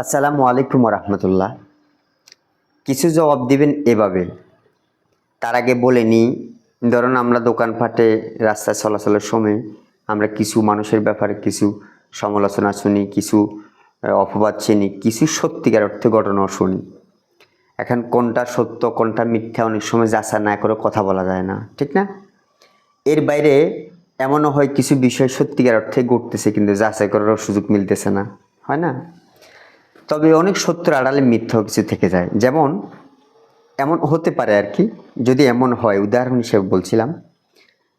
আসসালামু আলাইকুম রহমতুল্লাহ কিছু জবাব দিবেন এভাবে। তার আগে বলে নিই ধরুন আমরা দোকানপাটে রাস্তায় চলাচলের সময় আমরা কিছু মানুষের ব্যাপারে কিছু সমালোচনা শুনি, কিছু অপবাদ চিনি, কিছু সত্যিকার অর্থে ঘটনাও শুনি। এখন কোনটা সত্য, কোনটা মিথ্যা অনেক সময় যাচা না করে কথা বলা যায় না, ঠিক না? এর বাইরে এমনও হয় কিছু বিষয় সত্যিকার অর্থে ঘটতেছে কিন্তু যাচাই করারও সুযোগ মিলতেছে না, হয় না? তবে অনেক সত্যের আড়ালে মিথ্যাও কিছু থেকে যায়। যেমন, এমন হতে পারে আর কি, যদি এমন হয়। উদাহরণ হিসেবে বলছিলাম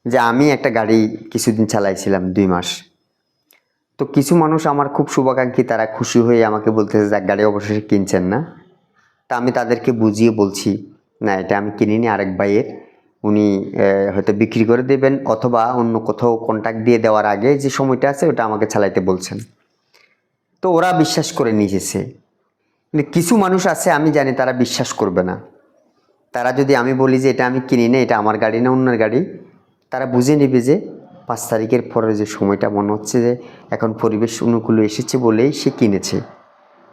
যে, আমি একটা গাড়ি কিছুদিন চালাইছিলাম দুই মাস। তো কিছু মানুষ আমার খুব শুভাকাঙ্ক্ষী, তারা খুশি হয়ে আমাকে বলতেছে যে গাড়ি অবশেষে কিনছেন না। তা আমি তাদেরকে বুঝিয়ে বলছি, না, এটা আমি কিনিনি, আরেক ভাইয়ের। উনি হয়তো বিক্রি করে দেবেন, অথবা অন্য কোথাও কন্ট্যাক্ট দিয়ে দেওয়ার আগে যে সময়টা আছে, ওটা আমাকে চালাইতে বলছেন। তো ওরা বিশ্বাস করে নিয়েছে। কিন্তু কিছু মানুষ আছে, আমি জানি তারা বিশ্বাস করবে না। তারা যদি আমি বলি যে এটা আমি কিনি না, এটা আমার গাড়ি না অন্যের গাড়ি, তারা বুঝে নেবে যে পাঁচ তারিখের পরে যে সময়টা মনে হচ্ছে যে এখন পরিবেশ অনুকূলে এসেছে বলেই সে কিনেছে।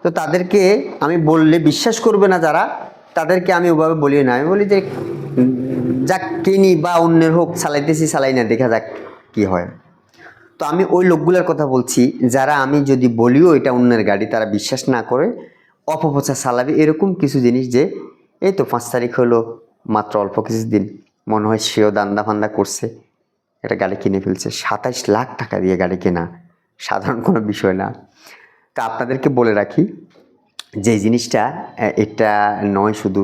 তো তাদেরকে আমি বললে বিশ্বাস করবে না যারা, তাদেরকে আমি ওভাবে বলি না। আমি বলি যে যাক কিনি বা অন্যের হোক, চালাইতেছি, চালাই না, দেখা যাক কি হয়। তো আমি ওই লোকগুলোর কথা বলছি, যারা আমি যদি বলিও এটা অন্যের গাড়ি, তারা বিশ্বাস না করে, অপপ্রচার চালাবে, এরকম কিছু জিনিস যে, এই তো পাঁচ তারিখ হলো, মাত্র অল্প কিছু দিন মনে হয় সেও দান্দা ফান্দা করছে, একটা গাড়ি কিনে ফেলছে, সাতাইশ লাখ টাকা দিয়ে গাড়ি কেনা, সাধারণ কোনো বিষয় না। তা আপনাদেরকে বলে রাখি, যে জিনিসটা এটা নয় শুধু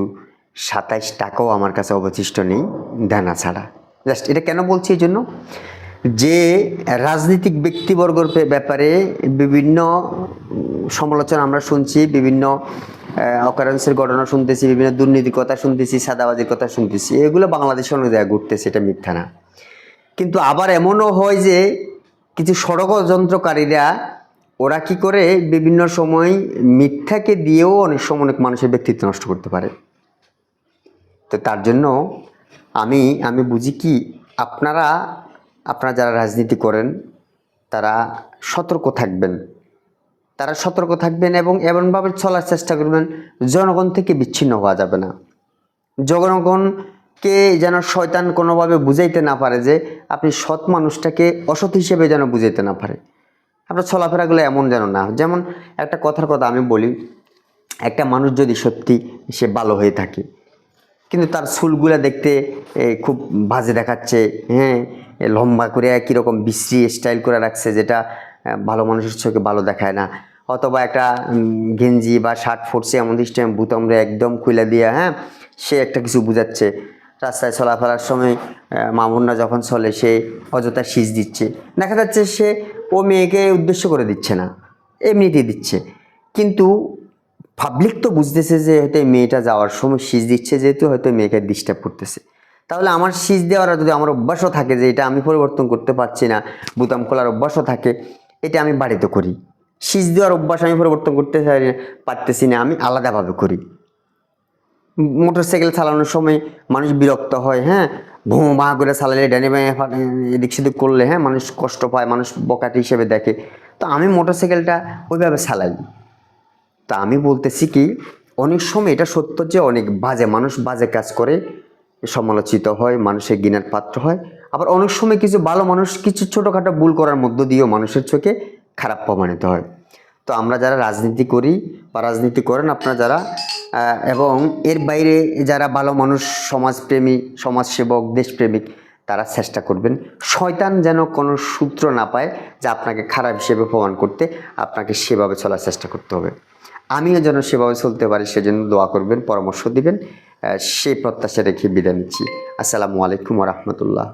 সাতাইশ টাকাও আমার কাছে অবশিষ্ট নেই দানা ছাড়া। জাস্ট এটা কেন বলছি এই জন্য? যে রাজনৈতিক ব্যক্তিবর্গর ব্যাপারে বিভিন্ন সমালোচনা আমরা শুনছি, বিভিন্ন অকারেন্সের ঘটনা শুনতেছি, বিভিন্ন দুর্নীতির কথা শুনতেছি, সাদাবাজির কথা শুনতেছি, এগুলো বাংলাদেশে অনেক জায়গায় ঘুরতেছে, এটা মিথ্যা না। কিন্তু আবার এমনও হয় যে কিছু ষড়যন্ত্রকারীরা, ওরা কি করে বিভিন্ন সময় মিথ্যাকে দিয়েও অনেক সময় অনেক মানুষের ব্যক্তিত্ব নষ্ট করতে পারে। তো তার জন্য আমি আমি বুঝি কি আপনারা আপনারা যারা রাজনীতি করেন, তারা সতর্ক থাকবেন। তারা সতর্ক থাকবেন এবং এমনভাবে চলার চেষ্টা করবেন, জনগণ থেকে বিচ্ছিন্ন হওয়া যাবে না। জনগণকে যেন শয়তান কোনোভাবে বুঝাইতে না পারে যে, আপনি সৎ মানুষটাকে অসৎ হিসেবে যেন বুঝাইতে না পারে। আপনার চলাফেরাগুলো এমন যেন না যেমন একটা কথার কথা আমি বলি, একটা মানুষ যদি সত্যি সে ভালো হয়ে থাকে, কিন্তু তার চুলগুলা দেখতে খুব বাজে দেখাচ্ছে হ্যাঁ লম্বা করে কীরকম বিশ্রী স্টাইল করে রাখছে যেটা ভালো মানুষের চোখে ভালো দেখায় না। অথবা একটা গেঞ্জি বা শার্ট ফুটছে এমন সিস্টেম বুতামরে একদম খুলে দিয়ে হ্যাঁ সে একটা কিছু বুঝাচ্ছে। রাস্তায় চলাফেরার সময় আহ, মামুনরা যখন চলে সে অযথা শীষ দিচ্ছে। দেখা যাচ্ছে সে ও মেয়েকে উদ্দেশ্য করে দিচ্ছে না এমনিতেই দিচ্ছে। কিন্তু পাবলিক তো বুঝতেছে যে হয়তো মেয়েটা যাওয়ার সময় শীষ দিচ্ছে যেহেতু হয়তো মেয়েকে ডিস্টার্ব করতেছে। তাহলে আমার শীষ দেওয়ার যদি আমার অভ্যাসও থাকে যে এটা আমি পরিবর্তন করতে পারছি না, বুতাম খোলার অভ্যাসও থাকে, এটা আমি বাড়িতে করি। শীষ দেওয়ার অভ্যাস আমি পরিবর্তন করতে পারি পারতেছি না, আমি আলাদাভাবে করি। মোটরসাইকেল চালানোর সময় মানুষ বিরক্ত হয় হ্যাঁ? ভুঁ ভা করে চালালে ডানে বাঁয়ে এদিক সেদিক করলে হ্যাঁ? মানুষ কষ্ট পায়, মানুষ বকাটি হিসেবে দেখে। তো আমি মোটরসাইকেলটা ওইভাবে চালাই। তা আমি বলতেছি কি, অনেক সময় এটা সত্য যে অনেক বাজে, মানুষ বাজে কাজ করে সমালোচিত হয়, মানুষের গিনার পাত্র হয়। আবার অনেক সময় কিছু ভালো মানুষ কিছু ছোটোখাটো ভুল করার মধ্য দিয়েও মানুষের চোখে খারাপ প্রমাণিত হয়। তো আমরা যারা রাজনীতি করি বা রাজনীতি করেন আপনারা যারা এবং এর বাইরে যারা ভালো মানুষ, সমাজপ্রেমী, সমাজসেবক, দেশপ্রেমিক তারা চেষ্টা করবেন শয়তান যেন কোনো সূত্র না পায় যা আপনাকে খারাপ হিসেবে প্রমাণ করতে, আপনাকে সেভাবে চলার চেষ্টা করতে হবে। আমিও যেন সেভাবে চলতে পারি, সেজন্য দোয়া করবেন, পরামর্শ দিবেন। সেই প্রত্যাশা রেখে বিদায় নিচ্ছি। আসসালামু আলাইকুম রহমতুল্লাহ।